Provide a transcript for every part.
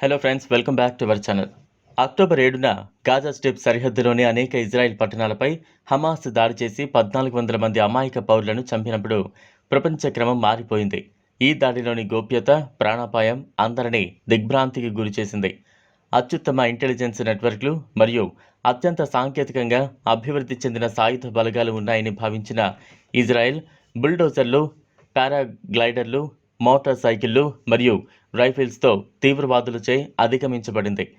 Hello friends welcome back to our channel October ఏడున Gaza strip సరిహద్దులోని అనేక Israel పట్టణాలపై Hamas దాడి చేసి పద్నాలుగు వందల మంది అమాయక పౌరులను చంపినప్పుడు ప్రపంచ క్రమం మారిపోయింది. ఈ దాడిలోని గోప్యత ప్రాణాపాయం అందరినీ దిగ్భ్రాంతికి గురిచేసింది అత్యుత్తమ ఇంటెలిజెన్స్ నెట్వర్క్లు మరియు అత్యంత సాంకేతికంగా అభివృద్ధి చెందిన సాయుధ బలగాలు ఉన్నాయని భావించిన ఇజ్రాయెల్ బుల్డోజర్లు పారాగ్లైడర్లు మోటార్ సైకిళ్ళు మరియు రైఫిల్స్తో తీవ్రవాదులచే అధిగమించబడింది.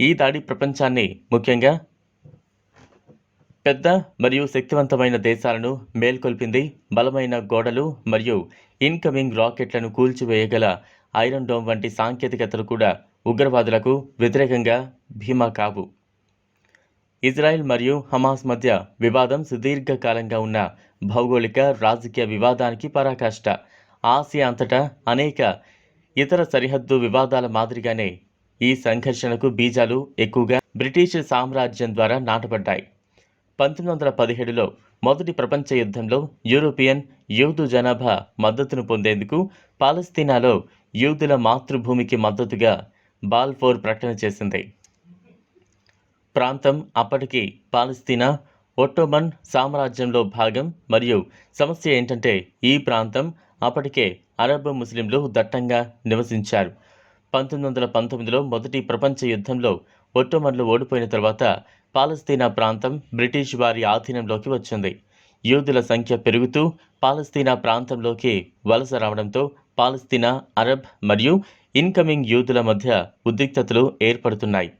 ఈ దాడి ప్రపంచాన్ని ముఖ్యంగా పెద్ద మరియు శక్తివంతమైన దేశాలను మేల్కొల్పింది బలమైన గోడలు మరియు ఇన్కమింగ్ రాకెట్లను కూల్చివేయగల ఐరన్ డోమ్ వంటి సాంకేతికతలు కూడా ఉగ్రవాదులకు వ్యతిరేకంగా భీమా కావు. ఇజ్రాయెల్ మరియు హమాస్ మధ్య వివాదం సుదీర్ఘకాలంగా ఉన్న భౌగోళిక రాజకీయ వివాదానికి పరాకాష్ట. ఆసియా అంతటా అనేక ఇతర సరిహద్దు వివాదాల మాదిరిగానే ఈ సంఘర్షణకు బీజాలు ఎక్కువగా బ్రిటిష్ సామ్రాజ్యం ద్వారా నాటబడ్డాయి. పంతొమ్మిది వందల పదిహేడులో మొదటి ప్రపంచ యుద్ధంలో యూరోపియన్ యూదు జనాభా మద్దతును పొందేందుకు పాలస్తీనాలో యూదుల మాతృభూమికి మద్దతుగా బాల్ఫోర్ ప్రకటన చేసింది. ప్రాంతం అప్పటికి పాలస్తీనా ఒట్టోమన్ సామ్రాజ్యంలో భాగం మరియు సమస్య ఏంటంటే ఈ ప్రాంతం అప్పటికే అరబ్ ముస్లింలు దట్టంగా నివసించారు. పంతొమ్మిది వందల పంతొమ్మిదిలో మొదటి ప్రపంచ యుద్ధంలో ఒట్టోమన్లు ఓడిపోయిన తర్వాత పాలస్తీనా ప్రాంతం బ్రిటిష్ వారి ఆధీనంలోకి వచ్చింది. యూదుల సంఖ్య పెరుగుతూ పాలస్తీనా ప్రాంతంలోకి వలస రావడంతో పాలస్తీనా అరబ్ మరియు ఇన్కమింగ్ యూదుల మధ్య ఉద్రిక్తతలు ఏర్పడుతున్నాయి.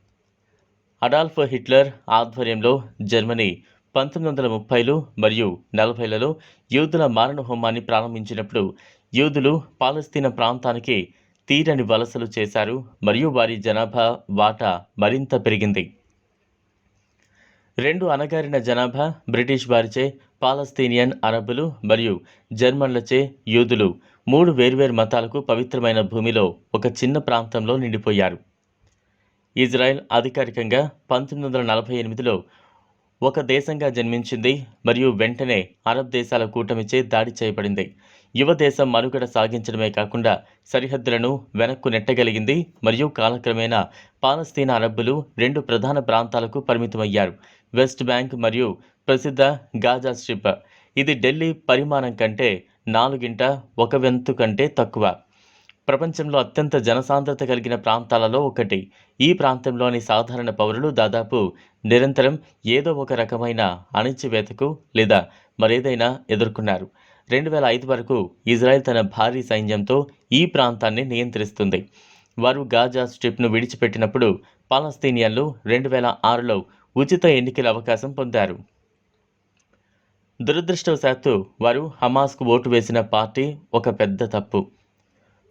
అడాల్ఫ్ హిట్లర్ ఆధ్వర్యంలో జర్మనీ పంతొమ్మిది వందల ముప్పైలు మరియు నలభైలలో యూదుల మారణ హోమాన్ని ప్రారంభించినప్పుడు యూదులు పాలస్తీనా ప్రాంతానికి తీరని వలసలు చేశారు మరియు వారి జనాభా వాటా మరింత పెరిగింది. రెండు అణగారిన జనాభా బ్రిటిష్ వారిచే పాలస్తీనియన్ అరబ్బులు మరియు జర్మన్లచే యూదులు మూడు వేర్వేరు మతాలకు పవిత్రమైన భూమిలో ఒక చిన్న ప్రాంతంలో నిండిపోయారు. ఇజ్రాయెల్ అధికారికంగా పంతొమ్మిది వందల నలభై ఎనిమిదిలో ఒక దేశంగా జన్మించింది మరియు వెంటనే అరబ్ దేశాల కూటమిచే దాడి చేయబడింది. యువ దేశం మనుగడ సాగించడమే కాకుండా సరిహద్దులను వెనక్కు నెట్టగలిగింది మరియు కాలక్రమేణా పాలస్తీనా అరబ్బులు రెండు ప్రధాన ప్రాంతాలకు పరిమితమయ్యారు. వెస్ట్ బ్యాంక్ మరియు ప్రసిద్ధ గాజా స్ట్రిప్. ఇది ఢిల్లీ పరిమాణం కంటే నాలుగింట ఒక వెంతు కంటే తక్కువ. ప్రపంచంలో అత్యంత జనసాంద్రత కలిగిన ప్రాంతాలలో ఒకటి. ఈ ప్రాంతంలోని సాధారణ పౌరులు దాదాపు నిరంతరం ఏదో ఒక రకమైన అణిచివేతకు లేదా మరేదైనా ఎదుర్కొన్నారు. రెండు వేల ఐదు వరకు ఇజ్రాయెల్ తన భారీ సైన్యంతో ఈ ప్రాంతాన్ని నియంత్రిస్తుంది. వారు గాజా స్ట్రిప్ను విడిచిపెట్టినప్పుడు పాలస్తీనియన్లు రెండు వేల ఆరులో ఉచిత ఎన్నికల అవకాశం పొందారు. దురదృష్టవశాత్తు వారు హమాస్కు ఓటు వేసిన పార్టీ ఒక పెద్ద తప్పు.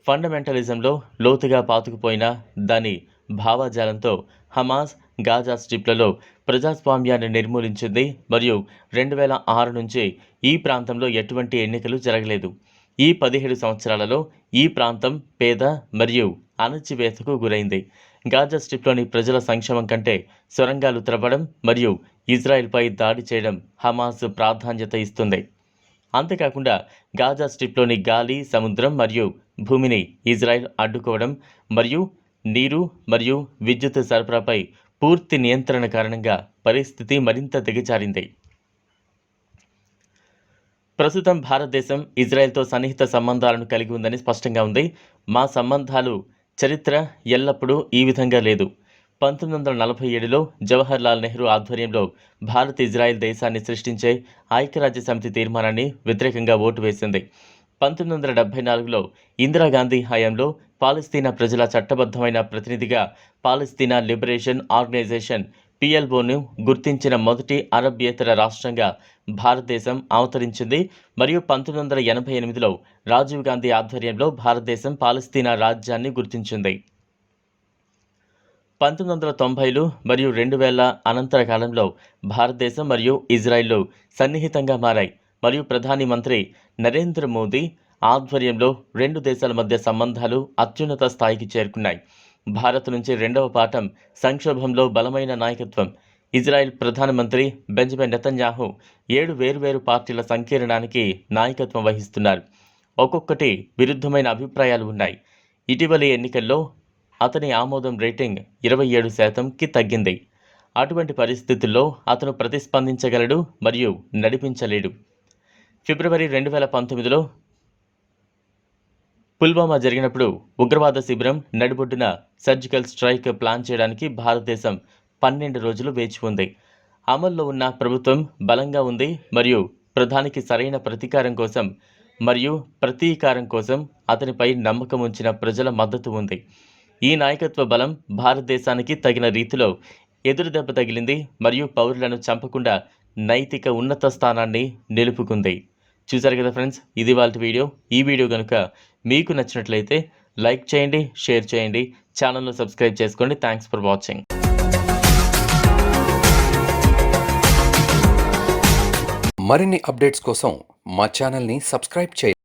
ఫండమెంటలిజంలో లోతుగా పాతుకుపోయిన దాని భావజాలంతో హమాస్ గాజా స్ట్రిప్లలో ప్రజాస్వామ్యాన్ని నిర్మూలించింది మరియు రెండు వేల ఆరు నుంచి ఈ ప్రాంతంలో ఎటువంటి ఎన్నికలు జరగలేదు. ఈ పదిహేడు సంవత్సరాలలో ఈ ప్రాంతం పేద మరియు అణచివేతకు గురైంది. గాజా స్ట్రిప్లోని ప్రజల సంక్షేమం కంటే సొరంగాలు త్రవ్వడం మరియు ఇజ్రాయెల్పై దాడి చేయడం హమాస్ ప్రాధాన్యత ఇస్తుంది. అంతేకాకుండా గాజా స్ట్రిప్లోని గాలి సముద్రం మరియు భూమిని ఇజ్రాయెల్ అడ్డుకోవడం మరియు నీరు మరియు విద్యుత్ సరఫరాపై పూర్తి నియంత్రణ కారణంగా పరిస్థితి మరింత దిగజారింది. ప్రస్తుతం భారతదేశం ఇజ్రాయెల్తో సన్నిహిత సంబంధాలను కలిగి ఉందని స్పష్టంగా ఉంది. మా సంబంధాలు చరిత్ర ఎల్లప్పుడూ ఈ విధంగా లేదు. పంతొమ్మిది వందల నలభై ఏడులో జవహర్ లాల్ నెహ్రూ ఆధ్వర్యంలో భారత్ ఇజ్రాయెల్ దేశాన్ని సృష్టించే ఐక్యరాజ్య సమితి తీర్మానాన్ని వ్యతిరేకంగా ఓటు వేసింది. పంతొమ్మిది వందల డెబ్బై నాలుగులో ఇందిరాగాంధీ హయాంలో పాలస్తీనా ప్రజల చట్టబద్ధమైన ప్రతినిధిగా పాలస్తీనా లిబరేషన్ ఆర్గనైజేషన్ పిఎల్ఓను గుర్తించిన మొదటి అరబ్బేతర రాష్ట్రంగా భారతదేశం అవతరించింది. మరియు పంతొమ్మిది వందల ఎనభై ఎనిమిదిలో రాజీవ్ గాంధీ ఆధ్వర్యంలో భారతదేశం పాలస్తీనా రాజ్యాన్ని గుర్తించింది. పంతొమ్మిది వందల తొంభైలు మరియు రెండు వేల అనంతర కాలంలో భారతదేశం మరియు ఇజ్రాయిల్ సన్నిహితంగా మారాయి. మరియు ప్రధాని మంత్రి నరేంద్ర మోదీ ఆధ్వర్యంలో రెండు దేశాల మధ్య సంబంధాలు అత్యున్నత స్థాయికి చేరుకున్నాయి. భారత్ నుంచి రెండవ పాఠం సంక్షోభంలో బలమైన నాయకత్వం. ఇజ్రాయెల్ ప్రధానమంత్రి బెంజమిన్ నెతన్యాహు ఏడు వేరువేరు పార్టీల సంకీర్ణానికి నాయకత్వం వహిస్తున్నారు. ఒక్కొక్కటి విరుద్ధమైన అభిప్రాయాలు ఉన్నాయి. ఇటీవలి ఎన్నికల్లో అతని ఆమోదం రేటింగ్ ఇరవై ఏడు శాతంకి తగ్గింది. అటువంటి పరిస్థితుల్లో అతను ప్రతిస్పందించగలడు మరియు నడిపించలేడు. ఫిబ్రవరి రెండు వేల పంతొమ్మిదిలో పుల్వామా జరిగినప్పుడు ఉగ్రవాద శిబిరం నడిబొడ్డున సర్జికల్ స్ట్రైక్ ప్లాన్ చేయడానికి భారతదేశం పన్నెండు రోజులు వేచి ఉంది. అమల్లో ఉన్న ప్రభుత్వం బలంగా ఉంది మరియు ప్రధానికి సరైన ప్రతీకారం కోసం మరియు ప్రతీకారం కోసం అతనిపై నమ్మకం ఉంచిన ప్రజల మద్దతు ఉంది. ఈ నాయకత్వ బలం భారతదేశానికి తగిన రీతిలో ఎదురుదెబ్బ తగిలింది మరియు పౌరులను చంపకుండా నైతిక ఉన్నత స్థానాన్ని నిలుపుకుంది. చూసారు కదా ఫ్రెండ్స్ ఇది వాళ్ళ వీడియో. ఈ వీడియో కనుక మీకు నచ్చినట్లయితే లైక్ చేయండి షేర్ చేయండి ఛానల్ను సబ్స్క్రైబ్ చేసుకోండి. Thanks for watching. మరిన్ని అప్డేట్స్ కోసం మా ఛానల్ని సబ్స్క్రైబ్ చేయండి.